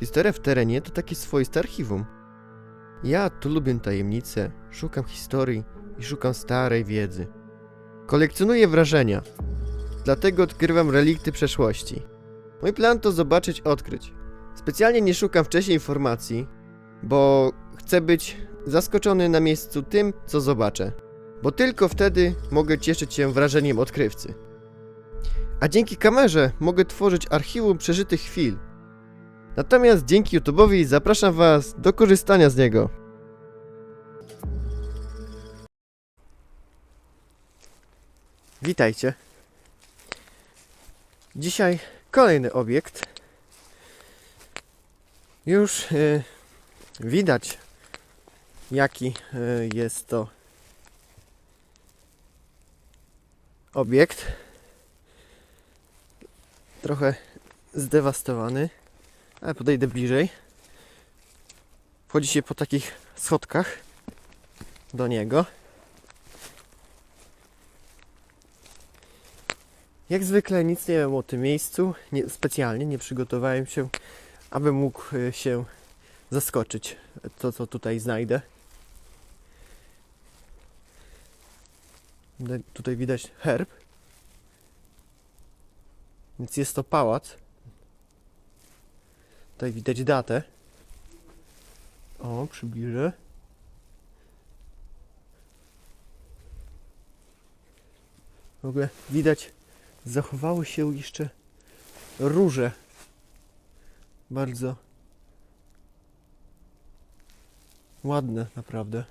Historia w terenie to takie swoiste archiwum. Ja tu lubię tajemnice, szukam historii i szukam starej wiedzy. Kolekcjonuję wrażenia, dlatego odkrywam relikty przeszłości. Mój plan to zobaczyć, odkryć. Specjalnie nie szukam wcześniej informacji, bo chcę być zaskoczony na miejscu tym, co zobaczę. Bo tylko wtedy mogę cieszyć się wrażeniem odkrywcy. A dzięki kamerze mogę tworzyć archiwum przeżytych chwil. Natomiast dzięki YouTube'owi zapraszam Was do korzystania z niego. Witajcie. Dzisiaj kolejny obiekt. Już e, widać, jaki e, jest to obiekt. Trochę zdewastowany, ale podejdę bliżej. Wchodzi się po takich schodkach do niego. Jak zwykle nic nie wiem o tym miejscu. Nie, specjalnie nie przygotowałem się, aby mógł e, się zaskoczyć to, co tutaj znajdę. Tutaj widać herb. Więc jest to pałac. Tutaj widać datę. O, przybliżę. W ogóle widać, zachowały się jeszcze róże. Bardzo ładne, naprawdę.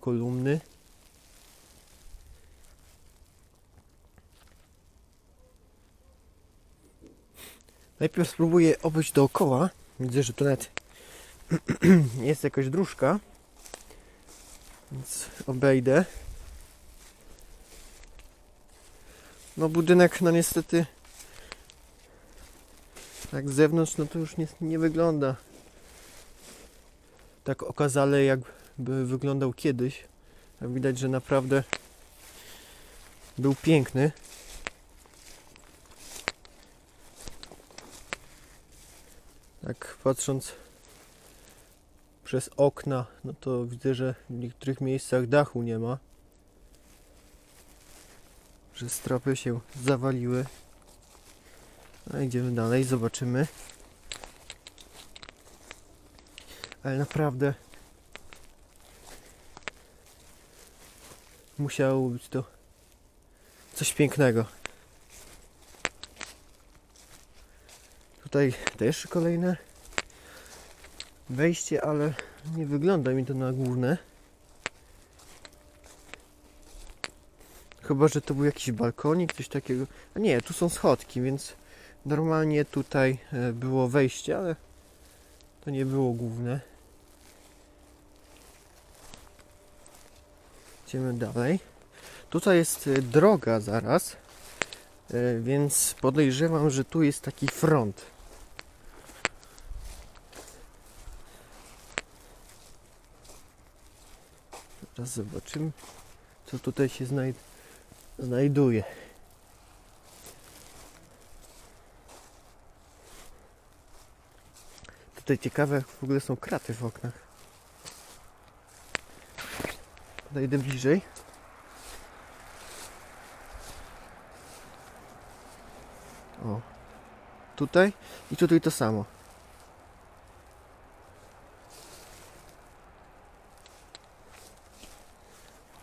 Kolumny. Najpierw spróbuję obejść dookoła. Widzę, że tu nawet jest jakaś dróżka. Więc obejdę. No budynek, no niestety tak z zewnątrz, no to już nie, nie wygląda tak okazale, jakby wyglądał kiedyś. Widać, że naprawdę był piękny. Tak patrząc przez okna, no to widzę, że w niektórych miejscach dachu nie ma. Że stropy się zawaliły. A idziemy dalej, zobaczymy. Ale naprawdę musiało być to coś pięknego. Tutaj też kolejne wejście, ale nie wygląda mi to na główne. Chyba, że to był jakiś balkonik, coś takiego. A nie, tu są schodki, więc normalnie tutaj e, było wejście, ale to nie było główne. Idziemy dalej. Tutaj jest e, droga zaraz, e, więc podejrzewam, że tu jest taki front. Teraz zobaczymy, co tutaj się znaj znajduje. Tutaj ciekawe, w ogóle są kraty w oknach. Podejdę bliżej. O. Tutaj i tutaj to samo.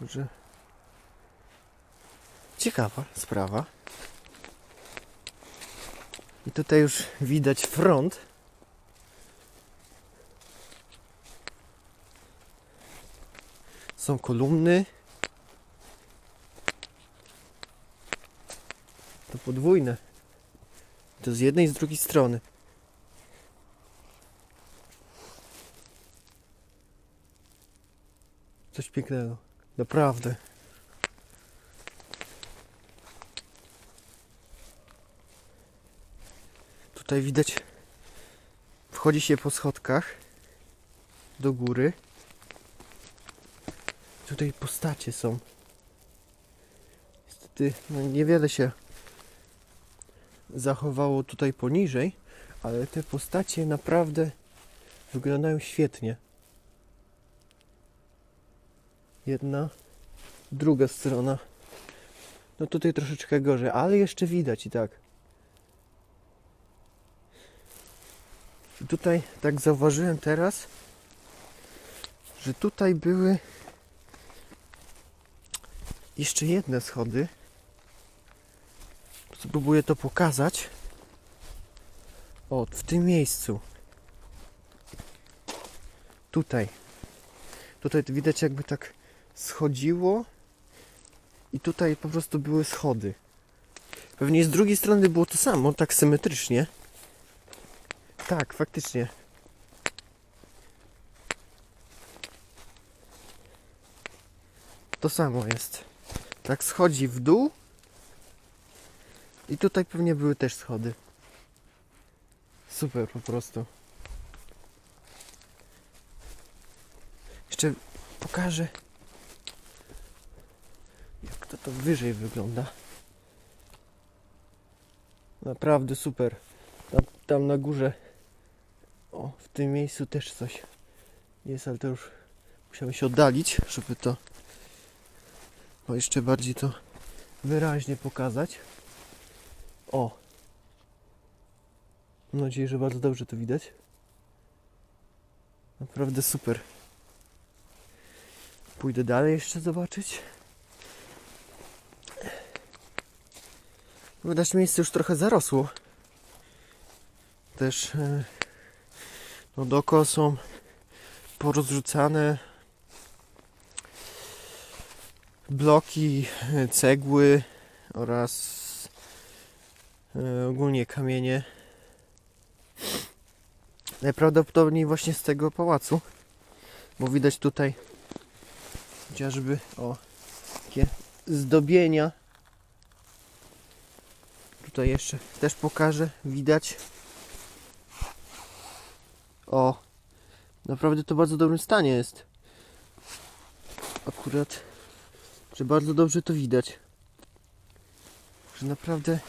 Że... Ciekawa sprawa. I tutaj już widać front. Są kolumny. To podwójne. To z jednej i z drugiej strony. Coś pięknego. Naprawdę. Tutaj widać wchodzi się po schodkach do góry. Tutaj postacie są. Niestety no niewiele się zachowało tutaj poniżej, ale te postacie naprawdę wyglądają świetnie. Jedna, druga strona. No tutaj troszeczkę gorzej, ale jeszcze widać i tak. I tutaj tak zauważyłem teraz, że tutaj były jeszcze jedne schody. Spróbuję to pokazać. O, w tym miejscu. Tutaj. Tutaj widać jakby tak schodziło i tutaj po prostu były schody. Pewnie z drugiej strony było to samo, tak symetrycznie. Tak, faktycznie. To samo jest. Tak schodzi w dół. I tutaj pewnie były też schody. Super po prostu. Jeszcze pokażę to to wyżej wygląda. Naprawdę super. Tam, tam na górze o, w tym miejscu też coś jest, ale to już musiałem się oddalić, żeby to o, jeszcze bardziej to wyraźnie pokazać. O! Mam nadzieję, że bardzo dobrze to widać. Naprawdę super. Pójdę dalej jeszcze zobaczyć. Widać miejsce już trochę zarosło. Też e, no dookoła są porozrzucane bloki, e, cegły oraz e, ogólnie kamienie. Najprawdopodobniej właśnie z tego pałacu, bo widać tutaj chociażby o takie zdobienia. Tutaj jeszcze też pokażę, widać. O, naprawdę to bardzo dobrym stanie jest. Akurat, że bardzo dobrze to widać. Że naprawdę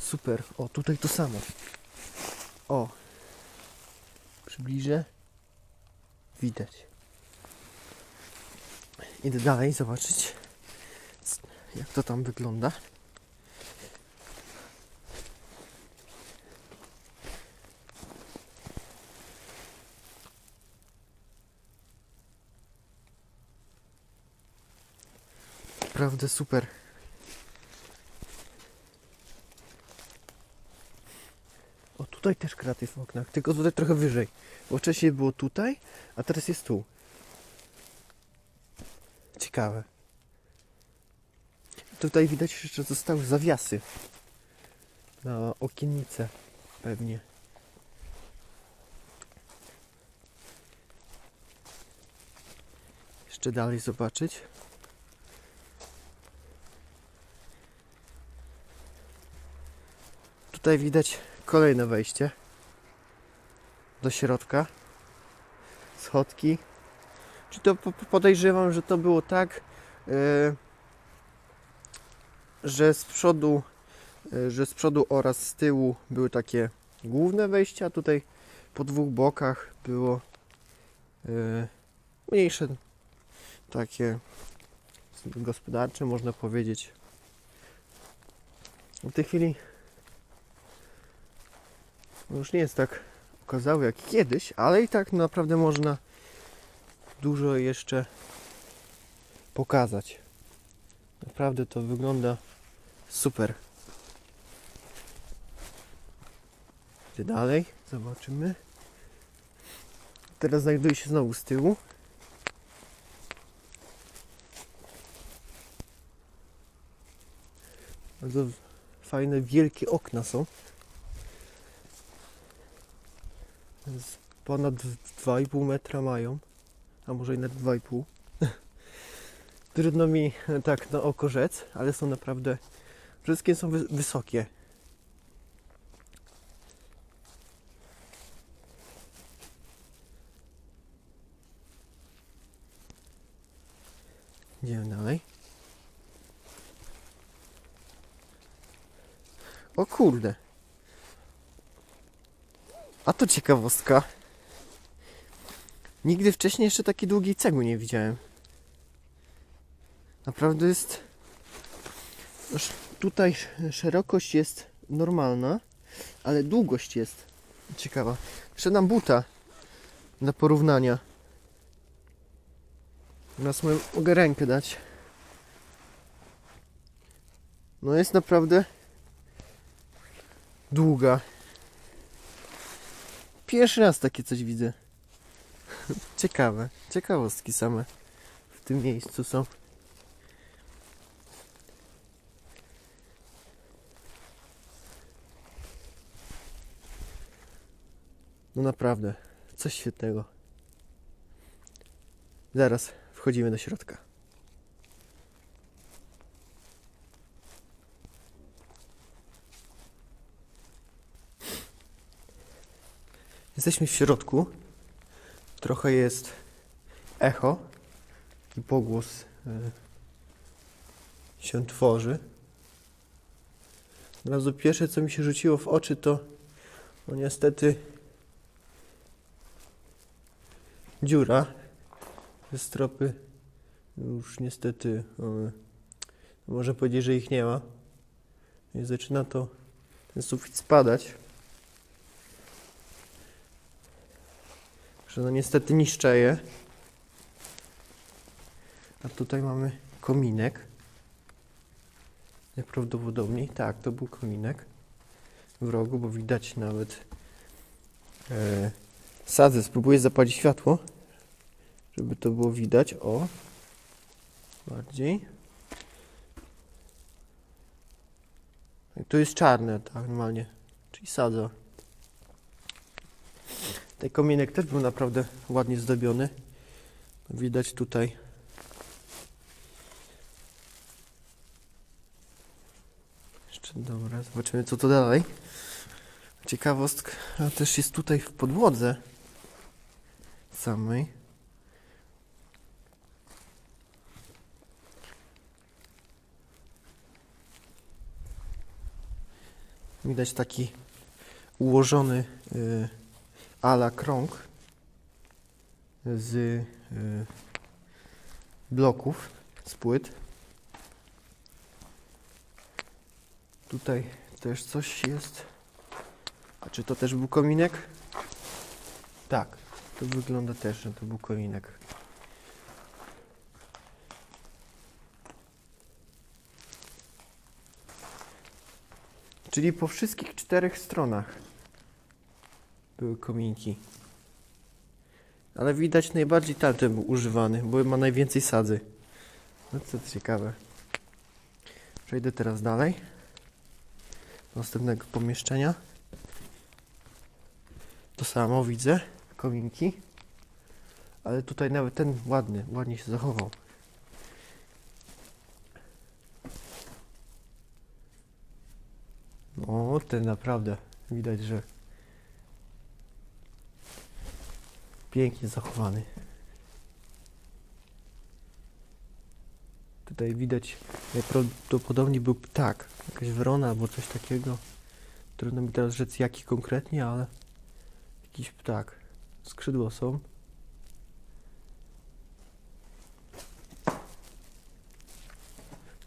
super. O, tutaj to samo. O, przybliżę. Widać. Idę dalej zobaczyć, jak to tam wygląda. Naprawdę super. O, tutaj też kraty w oknach, tylko tutaj trochę wyżej. Bo wcześniej było tutaj, a teraz jest tu. Ciekawe. Tutaj widać jeszcze zostały zawiasy na okiennice pewnie. Jeszcze dalej zobaczyć. Tutaj widać kolejne wejście do środka. Schodki. Czy to po- po- podejrzewam, że to było tak, e, że z przodu, e, że z przodu oraz z tyłu były takie główne wejścia, tutaj po dwóch bokach było e, mniejsze, takie gospodarcze, można powiedzieć. W tej chwili no już nie jest tak okazały jak kiedyś, ale i tak naprawdę można dużo jeszcze pokazać. Naprawdę to wygląda super. Idę dalej, zobaczymy. Teraz znajduję się znowu z tyłu. Bardzo fajne, wielkie okna są. Z ponad 2,5 metra mają, a może i nawet 2,5. Trudno mi tak na oko rzec, ale są naprawdę, wszystkie są wy- wysokie. Idziemy dalej. O kurde. A to ciekawostka. Nigdy wcześniej jeszcze takiej długiej cegły nie widziałem. Naprawdę jest. Tutaj szerokość jest normalna, ale długość jest ciekawa. Sprzedam buta dla porównania. Teraz mogę rękę dać. No jest naprawdę długa. Pierwszy raz takie coś widzę. Ciekawe. Ciekawostki same w tym miejscu są. No naprawdę, coś świetnego. Zaraz wchodzimy do środka. Jesteśmy w środku. Trochę jest echo i pogłos e, się tworzy. Od razu pierwsze, co mi się rzuciło w oczy, to no niestety dziura ze stropy. Już niestety e, można powiedzieć, że ich nie ma. I zaczyna to ten sufit spadać. Że no niestety niszczeje. A tutaj mamy kominek. Najprawdopodobniej, tak, to był kominek w rogu, bo widać nawet e, sadzę. Spróbuję zapalić światło, żeby to było widać. O, bardziej. Tu jest czarne, tak, normalnie, czyli sadza. Ten kominek też był naprawdę ładnie zdobiony. Widać tutaj. Jeszcze dobra, zobaczymy co to dalej. Ciekawostka też jest tutaj w podłodze samej. Widać taki ułożony y, ala krąg z y, bloków, z płyt. Tutaj też coś jest. A czy to też był kominek? Tak, to wygląda też, że to był kominek. Czyli po wszystkich czterech stronach były kominki. Ale widać najbardziej tamten był używany, bo ma najwięcej sadzy. No co ciekawe. Przejdę teraz dalej. Do następnego pomieszczenia. Samo widzę. Kominki. Ale tutaj nawet ten ładny, ładnie się zachował. No, ten naprawdę widać, że pięknie zachowany. Tutaj widać najprawdopodobniej był ptak, jakaś wrona albo coś takiego. Trudno mi teraz rzec jaki konkretnie, ale jakiś ptak. Skrzydła są.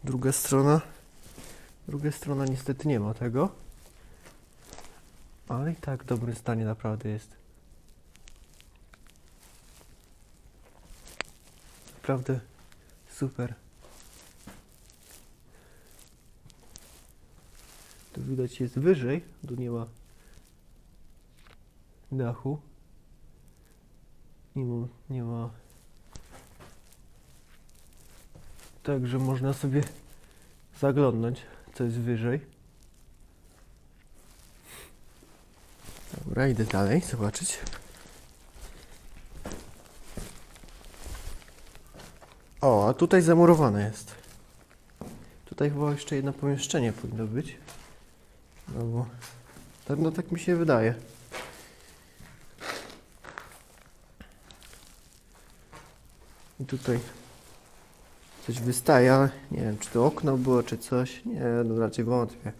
Druga strona. Druga strona niestety nie ma tego. Ale i tak w dobrym stanie naprawdę jest. Naprawdę super. Tu widać jest wyżej, tu nie ma dachu. Nie ma, nie ma. Także można sobie zaglądnąć, co jest wyżej. Dobra, idę dalej, zobaczyć. O, a tutaj zamurowane jest. Tutaj chyba jeszcze jedno pomieszczenie powinno być. No bo... Tak, no tak mi się wydaje. I tutaj coś wystaje, nie wiem, czy to okno było, czy coś. Nie, no raczej wątpię.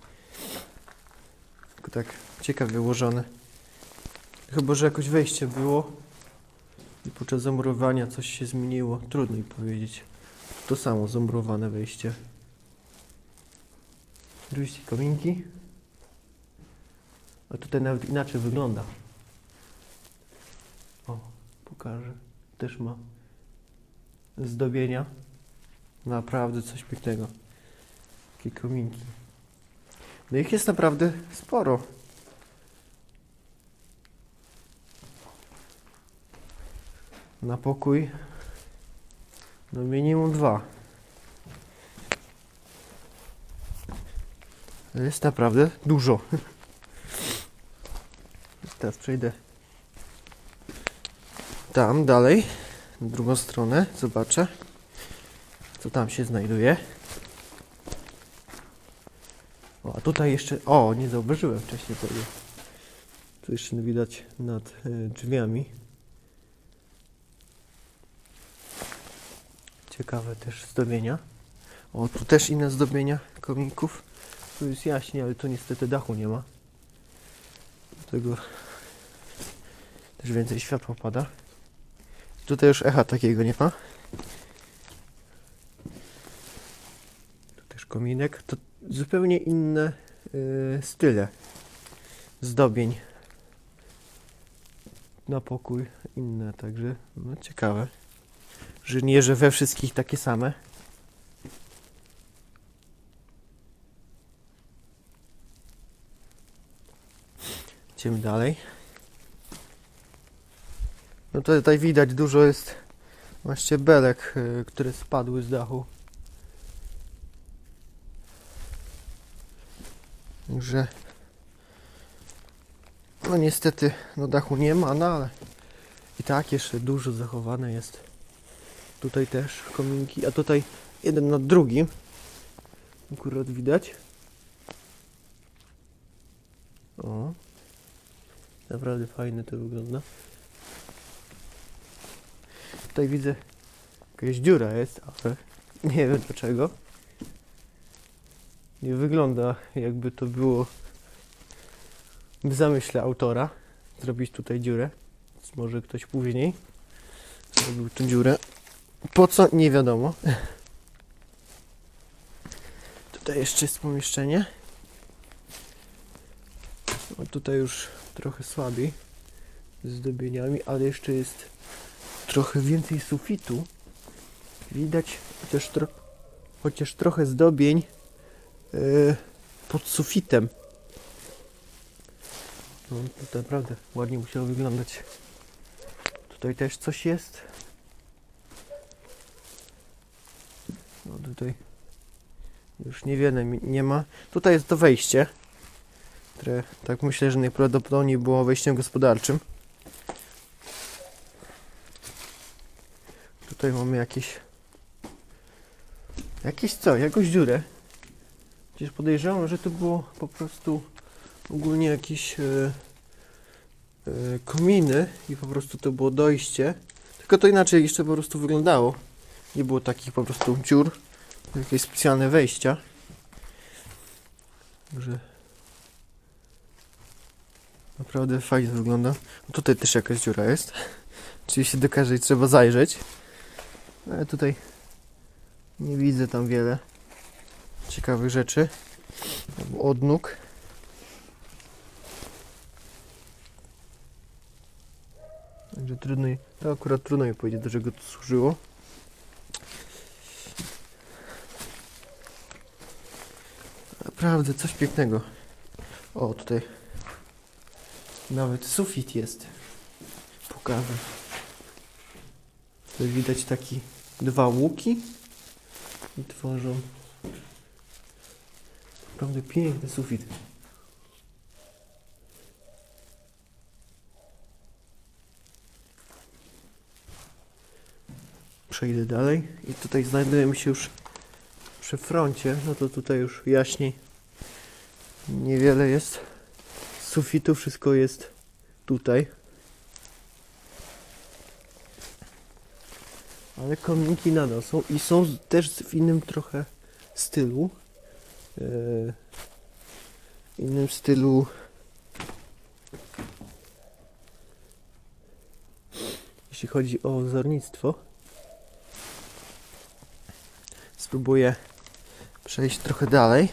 Tylko tak ciekawie ułożone. Chyba, że jakoś wejście było i podczas zamurowania coś się zmieniło. Trudno mi powiedzieć. To samo zamurowane wejście. Oczywiście kominki. A tutaj nawet inaczej wygląda. O, pokażę. Też ma zdobienia. Naprawdę coś pięknego. Takie kominki. No ich jest naprawdę sporo. Na pokój. No minimum dwa. Jest naprawdę dużo. Teraz przejdę tam dalej, na drugą stronę, zobaczę, co tam się znajduje. O, a tutaj jeszcze, o, nie zauważyłem wcześniej tego. Tu jeszcze widać nad e, drzwiami. Ciekawe też zdobienia. O, tu też inne zdobienia kominków. Tu jest jaśnie, ale tu niestety dachu nie ma. Dlatego też więcej światła pada. Tutaj już echa takiego nie ma. Tu też kominek. To zupełnie inne y, style zdobień na pokój. Inne także. No ciekawe. Że nie, że we wszystkich takie same. Idziemy dalej. No tutaj widać dużo jest właśnie belek, y, które spadły z dachu. Także no niestety no dachu nie ma, no ale i tak jeszcze dużo zachowane jest. Tutaj też kominki, a tutaj jeden nad drugim. Akurat widać. O. Naprawdę fajnie to wygląda. Tutaj widzę jakaś dziura jest, ale nie wiem dlaczego. Nie wygląda jakby to było w zamyśle autora zrobić tutaj dziurę. Więc może ktoś później zrobił tę dziurę. Po co? Nie wiadomo. Tutaj jeszcze jest pomieszczenie. O, tutaj już trochę słabiej z zdobieniami, ale jeszcze jest trochę więcej sufitu. Widać chociaż, tro chociaż trochę zdobień yy, pod sufitem. No, to naprawdę ładnie musiało wyglądać. Tutaj też coś jest. No tutaj już niewiele nie ma. Tutaj jest to wejście, które tak myślę, że najprawdopodobniej było wejściem gospodarczym. Tutaj mamy jakieś. Jakieś co? Jakąś dziurę. Przecież podejrzewam, że to było po prostu ogólnie jakieś e, e, kominy i po prostu to było dojście. Tylko to inaczej jeszcze po prostu wyglądało. Nie było takich po prostu dziur. Jakieś specjalne wejścia. Także naprawdę fajnie wygląda. Tutaj też jakaś dziura jest. Oczywiście do każdej trzeba zajrzeć. Ale tutaj nie widzę tam wiele ciekawych rzeczy. Odnóg. Także trudno, to akurat trudno mi powiedzieć, do czego to służyło. Naprawdę coś pięknego. O, tutaj nawet sufit jest. Pokażę. Tutaj widać taki dwa łuki. I tworzą. Naprawdę piękny sufit. Przejdę dalej. I tutaj znajdujemy się już przy froncie, no to tutaj już jaśniej niewiele jest. Sufitu, wszystko jest tutaj. Ale kominki nadal są i są też w innym trochę stylu. E, innym stylu jeśli chodzi o wzornictwo. Spróbuję przejść trochę dalej.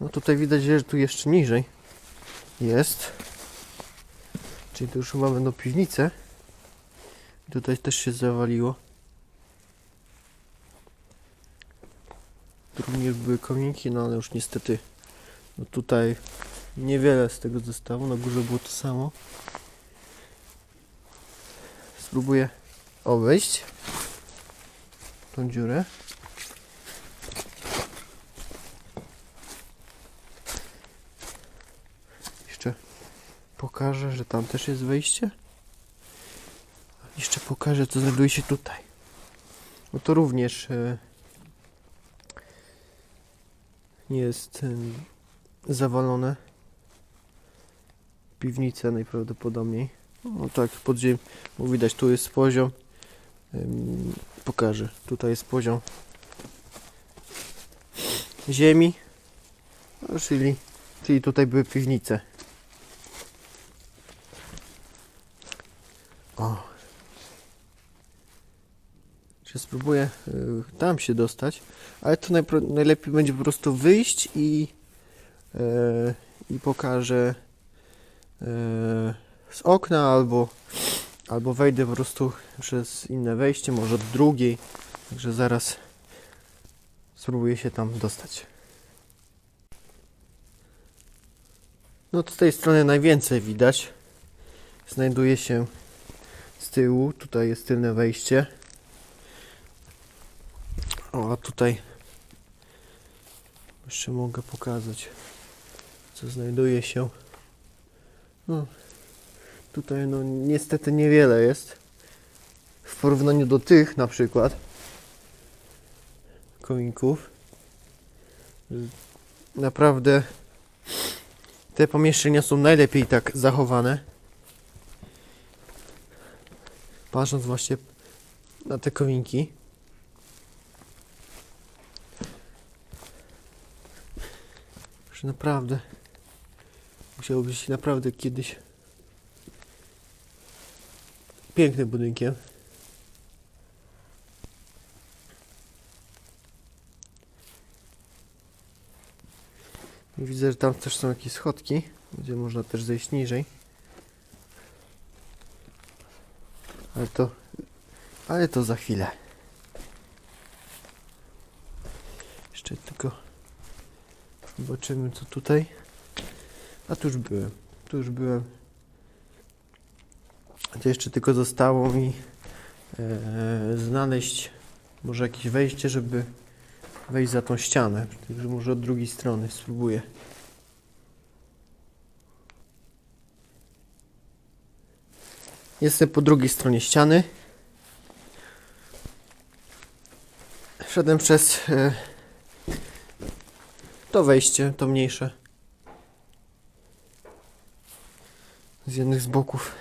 No tutaj widać, że tu jeszcze niżej jest. Czyli tu już chyba będą piwnice. Tutaj też się zawaliło. Tu również były kominki, no ale już niestety no tutaj niewiele z tego zostało. Na górze było to samo. Spróbuję obejść tą dziurę. Jeszcze pokażę, że tam też jest wejście. Jeszcze pokażę, co znajduje się tutaj. No to również e, jest e, zawalone. Piwnice najprawdopodobniej. No tak, podziemie. Bo widać, tu jest poziom. Pokażę. Tutaj jest poziom ziemi. No, czyli, czyli tutaj były piwnice. O. Czy spróbuję y, tam się dostać, ale to najlepiej będzie po prostu wyjść i e, i pokażę e, z okna albo albo wejdę po prostu przez inne wejście, może od drugiej. Także zaraz spróbuję się tam dostać. No z tej strony najwięcej widać. Znajduje się tyłu. Tutaj jest tylne wejście. O, a tutaj jeszcze mogę pokazać, co znajduje się. No, tutaj no niestety niewiele jest. W porównaniu do tych na przykład kominków. Naprawdę te pomieszczenia są najlepiej tak zachowane. Patrząc właśnie na te kominki. Że naprawdę musiało być naprawdę kiedyś pięknym budynkiem. Widzę, że tam też są jakieś schodki, gdzie można też zejść niżej. Ale to, ale to za chwilę. Jeszcze tylko zobaczymy co tutaj. A tu już byłem. Tu już byłem. To jeszcze tylko zostało mi e, znaleźć może jakieś wejście, żeby wejść za tą ścianę. Także może od drugiej strony spróbuję. Jestem po drugiej stronie ściany. Wszedłem przez e, to wejście, to mniejsze. Z jednych z boków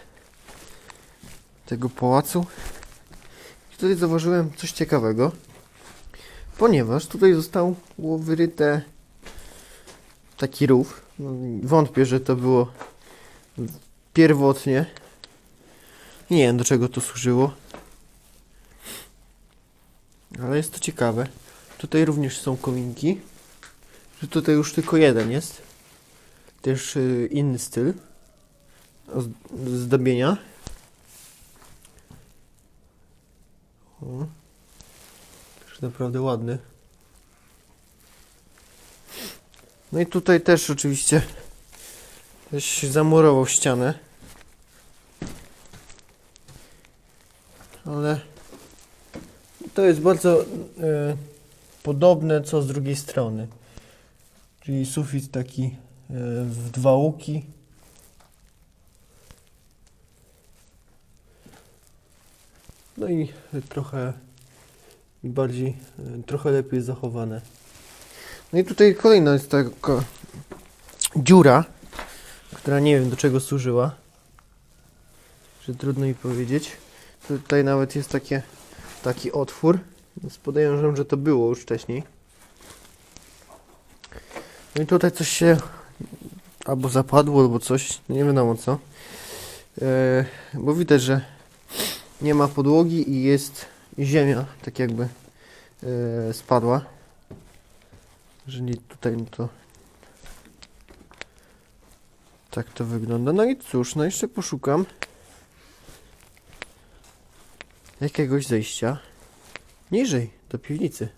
tego pałacu. I tutaj zauważyłem coś ciekawego, ponieważ tutaj został wyryte taki rów. No, wątpię, że to było pierwotnie. Nie wiem, do czego to służyło. Ale jest to ciekawe. Tutaj również są kominki. Tutaj już tylko jeden jest. Też y, inny styl zdobienia. O. Też naprawdę ładny. No i tutaj też oczywiście ktoś zamurował ścianę. Ale to jest bardzo e, podobne co z drugiej strony. Czyli sufit taki e, w dwa łuki. No i trochę bardziej, e, trochę lepiej zachowane. No i tutaj kolejna jest taka dziura, która nie wiem do czego służyła. Że trudno mi powiedzieć. Tutaj nawet jest takie, taki otwór. Więc podejrzewam, że to było już wcześniej. No i tutaj coś się albo zapadło, albo coś, nie wiadomo co. E, bo widać, że nie ma podłogi i jest ziemia, tak jakby e, spadła. Że nie tutaj, no to tak to wygląda. No i cóż, no jeszcze poszukam jakiegoś zejścia niżej, do piwnicy.